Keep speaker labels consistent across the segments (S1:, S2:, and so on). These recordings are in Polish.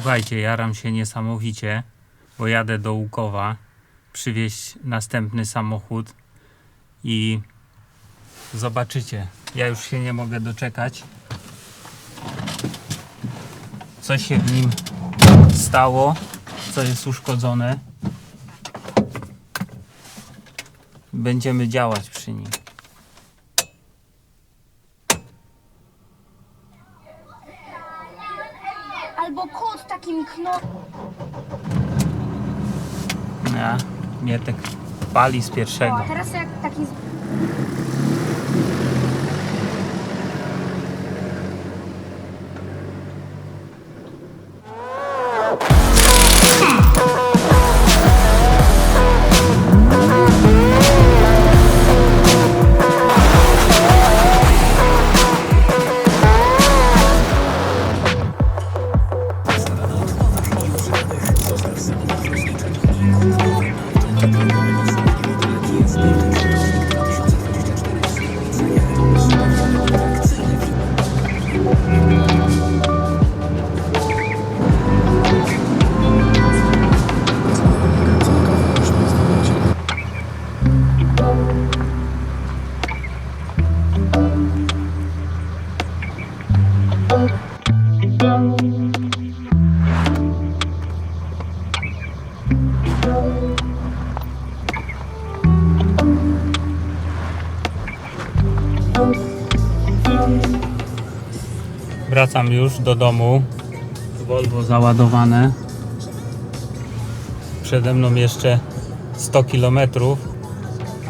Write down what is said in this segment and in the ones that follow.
S1: Słuchajcie, jaram się niesamowicie, bo jadę do Łukowa przywieźć następny samochód i zobaczycie. Ja już się nie mogę doczekać. Co się w nim stało, co jest uszkodzone. Będziemy działać przy nim.
S2: Albo kot takim kno...
S1: Ja, Mietek pali z pierwszego.
S2: O, a teraz jak taki...
S1: Wracam już do domu. Volvo załadowane. Przede mną jeszcze 100 km,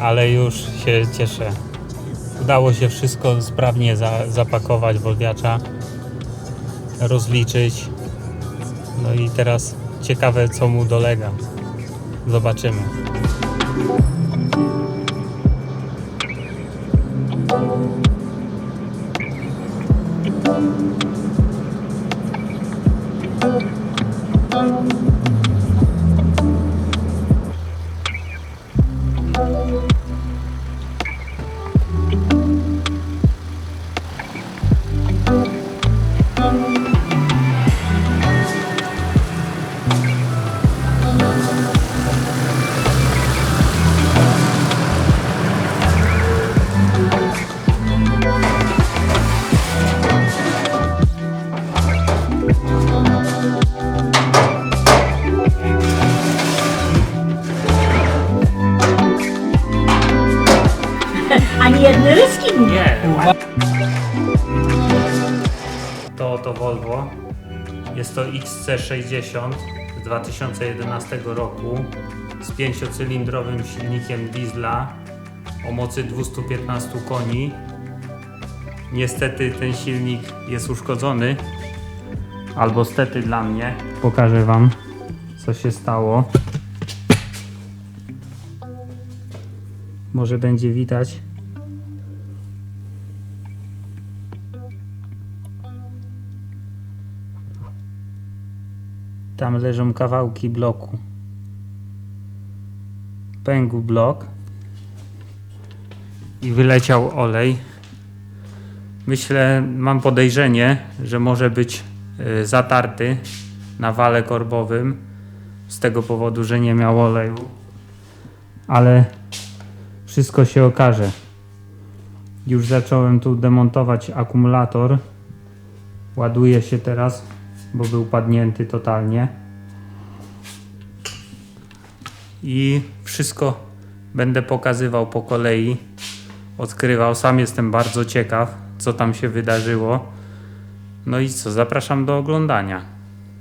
S1: ale już się cieszę. Udało się wszystko sprawnie za, zapakować Volviacza, rozliczyć. No i teraz ciekawe co mu dolega. Zobaczymy.
S3: Ani jednej ryski nie.
S1: To to Volvo. Jest to XC60 z 2011 roku z pięciocylindrowym silnikiem diesla o mocy 215 koni. Niestety ten silnik jest uszkodzony. Albo stety dla mnie. Pokażę Wam co się stało. Może będzie widać. Tam leżą kawałki bloku. Pękł blok i wyleciał olej. Myślę, mam podejrzenie, że może być y, zatarty na wale korbowym z tego powodu, że nie miał oleju. Ale wszystko się okaże. Już zacząłem tu demontować akumulator. Ładuje się teraz, bo był padnięty totalnie. I wszystko będę pokazywał po kolei. Odkrywał. Sam jestem bardzo ciekaw, co tam się wydarzyło. No i co, zapraszam do oglądania.